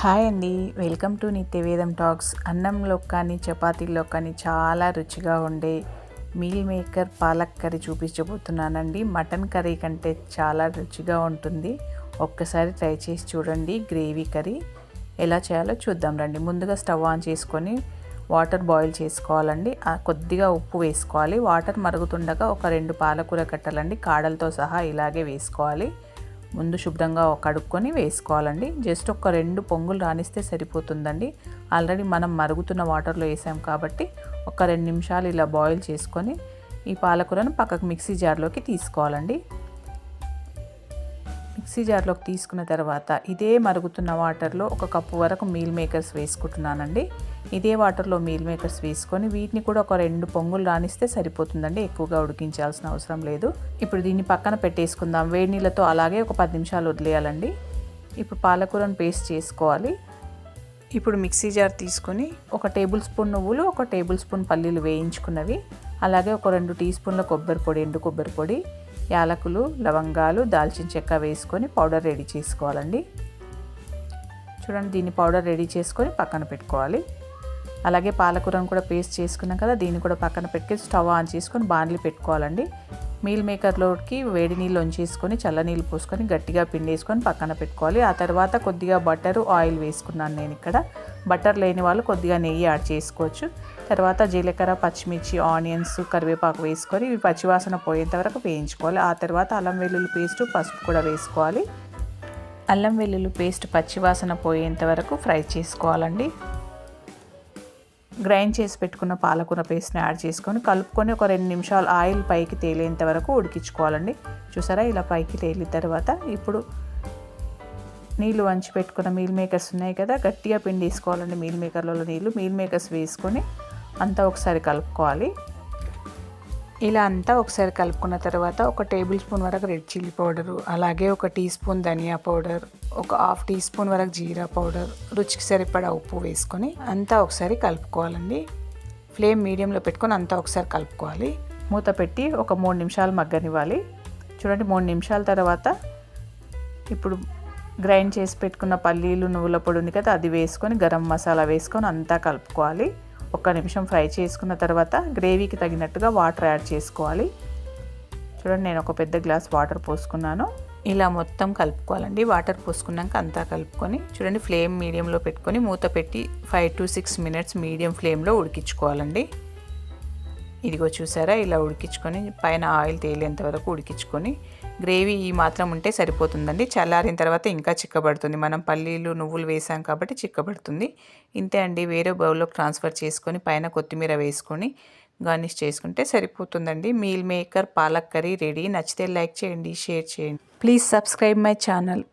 Hi అండి. Welcome to Nityavedam talks. అన్నంలో కానీ చపాతీల్లో కానీ చాలా రుచిగా ఉండే మీల్ మేకర్ పాలక్ కర్రీ చూపించబోతున్నానండి. మటన్ కర్రీ కంటే చాలా రుచిగా ఉంటుంది. ఒక్కసారి ట్రై చేసి చూడండి గ్రేవీ కర్రీ ఎలా చేయాలో చూద్దాం రండి. ముందుగా స్టవ్ ఆన్ చేసుకొని వాటర్ బాయిల్ చేసుకోవాలండి. కొద్దిగా ఉప్పు వేసుకోవాలి. వాటర్ మరుగుతుండగా ఒక రెండు పాలకూర కట్టాలండి. కాడలతో సహా ఇలాగే వేసుకోవాలి. ముందు శుభ్రంగా కడుక్కొని వేసుకోవాలండి. జస్ట్ ఒక రెండు పొంగులు రాణిస్తే సరిపోతుందండి. ఆల్రెడీ మనం మరుగుతున్న వాటర్లో వేసాం కాబట్టి ఒక రెండు నిమిషాలు ఇలా బాయిల్ చేసుకొని ఈ పాలకూరను పక్కకు మిక్సీ జార్లోకి తీసుకోవాలండి. మిక్సీ జార్లోకి తీసుకున్న తర్వాత ఇదే మరుగుతున్న వాటర్లో ఒక కప్పు వరకు మీల్ మేకర్స్ వేసుకుంటున్నానండి. ఇదే వాటర్లో మీల్ మేకర్స్ వేసుకొని వీటిని కూడా ఒక రెండు పొంగులు రానిస్తే సరిపోతుందండి. ఎక్కువగా ఉడికించాల్సిన అవసరం లేదు. ఇప్పుడు దీన్ని పక్కన పెట్టేసుకుందాం. వేడి నీళ్ళతో అలాగే ఒక పది నిమిషాలు వదిలేయాలండి. ఇప్పుడు పాలకూరను పేస్ట్ చేసుకోవాలి. ఇప్పుడు మిక్సీ జార్ తీసుకొని ఒక టేబుల్ స్పూన్ నువ్వులు ఒక టేబుల్ స్పూన్ పల్లీలు వేయించుకున్నవి. అలాగే ఒక రెండు టీ స్పూన్ల కొబ్బరి పొడి ఎండు కొబ్బరి పొడి యాలకులు లవంగాలు దాల్చిన చెక్క వేసుకొని పౌడర్ రెడీ చేసుకోవాలండి. చూడండి దీన్ని పౌడర్ రెడీ చేసుకొని పక్కన పెట్టుకోవాలి. అలాగే పాలకూరను కూడా పేస్ట్ చేసుకున్నాం కదా దీన్ని కూడా పక్కన పెట్టుకొని స్టవ్ ఆన్ చేసుకొని బాండ్లీ పెట్టుకోవాలండి. మీల్ మేకర్లోకి వేడి నీళ్ళు వంచేసుకొని చల్ల నీళ్ళు పోసుకొని గట్టిగా పిండేసుకొని పక్కన పెట్టుకోవాలి. ఆ తర్వాత కొద్దిగా బటరు ఆయిల్ వేసుకున్నాను నేను ఇక్కడ. బటర్ లేని వాళ్ళు కొద్దిగా నెయ్యి యాడ్ చేసుకోవచ్చు. తర్వాత జీలకర్ర పచ్చిమిర్చి ఆనియన్స్ కరివేపాకు వేసుకొని ఇవి పచ్చివాసన పోయేంత వరకు వేయించుకోవాలి. ఆ తర్వాత అల్లం వెల్లుల్లి పేస్ట్ పసుపు కూడా వేసుకోవాలి. అల్లం వెల్లుల్లి పేస్ట్ పచ్చివాసన పోయేంత వరకు ఫ్రై చేసుకోవాలండి. గ్రైండ్ చేసి పెట్టుకున్న పాలకూర పేస్ట్ని యాడ్ చేసుకొని కలుపుకొని ఒక రెండు నిమిషాలు ఆయిల్ పైకి తేలేంత వరకు ఉడికించుకోవాలండి. చూసారా? ఇలా పైకి తేలిన తర్వాత ఇప్పుడు నీళ్ళు వంచి పెట్టుకున్న మీల్ మేకర్స్ ఉన్నాయి కదా గట్టిగా పిండి వేసుకోవాలండి మీల్ మేకర్లలో నీళ్ళు మీల్ మేకర్స్ వేసుకొని అంతా ఒకసారి కలుపుకోవాలి. ఇలా అంతా ఒకసారి కలుపుకున్న తర్వాత ఒక టేబుల్ స్పూన్ వరకు రెడ్ చిల్లీ పౌడరు అలాగే ఒక టీ స్పూన్ ధనియా పౌడర్ ఒక హాఫ్ టీ స్పూన్ వరకు జీరా పౌడర్ రుచికి సరిపడా ఉప్పు వేసుకొని అంతా ఒకసారి కలుపుకోవాలండి. ఫ్లేమ్ మీడియంలో పెట్టుకొని అంతా ఒకసారి కలుపుకోవాలి. మూత పెట్టి ఒక మూడు నిమిషాలు మగ్గనివ్వాలి. చూడండి మూడు నిమిషాల తర్వాత ఇప్పుడు గ్రైండ్ చేసి పెట్టుకున్న పల్లీలు నువ్వుల పొడి ఉంది కదా అది వేసుకొని గరం మసాలా వేసుకొని అంతా కలుపుకోవాలి. ఒక్క నిమిషం ఫ్రై చేసుకున్న తర్వాత గ్రేవీకి తగినట్టుగా వాటర్ యాడ్ చేసుకోవాలి. చూడండి నేను ఒక పెద్ద గ్లాస్ వాటర్ పోసుకున్నాను. ఇలా మొత్తం కలుపుకోవాలండి. వాటర్ పోసుకున్నాక అంతా కలుపుకొని చూడండి ఫ్లేమ్ మీడియంలో పెట్టుకొని మూత పెట్టి five to six minutes medium ఫ్లేమ్లో ఉడికించుకోవాలండి. ఇదిగో చూసారా ఇలా ఉడికించుకొని పైన ఆయిల్ తేలేంత వరకు ఉడికించుకొని గ్రేవీ ఈ మాత్రం ఉంటే సరిపోతుందండి. చల్లారిన తర్వాత ఇంకా చిక్కబడుతుంది. మనం పల్లీలు నువ్వులు వేసాం కాబట్టి చిక్కబడుతుంది. ఇంతే అండి. వేరే బౌల్లోకి ట్రాన్స్ఫర్ చేసుకొని పైన కొత్తిమీర వేసుకొని గార్నిష్ చేసుకుంటే సరిపోతుందండి. Meal maker palak curry ready. నచ్చితే లైక్ చేయండి షేర్ చేయండి. Please subscribe my channel.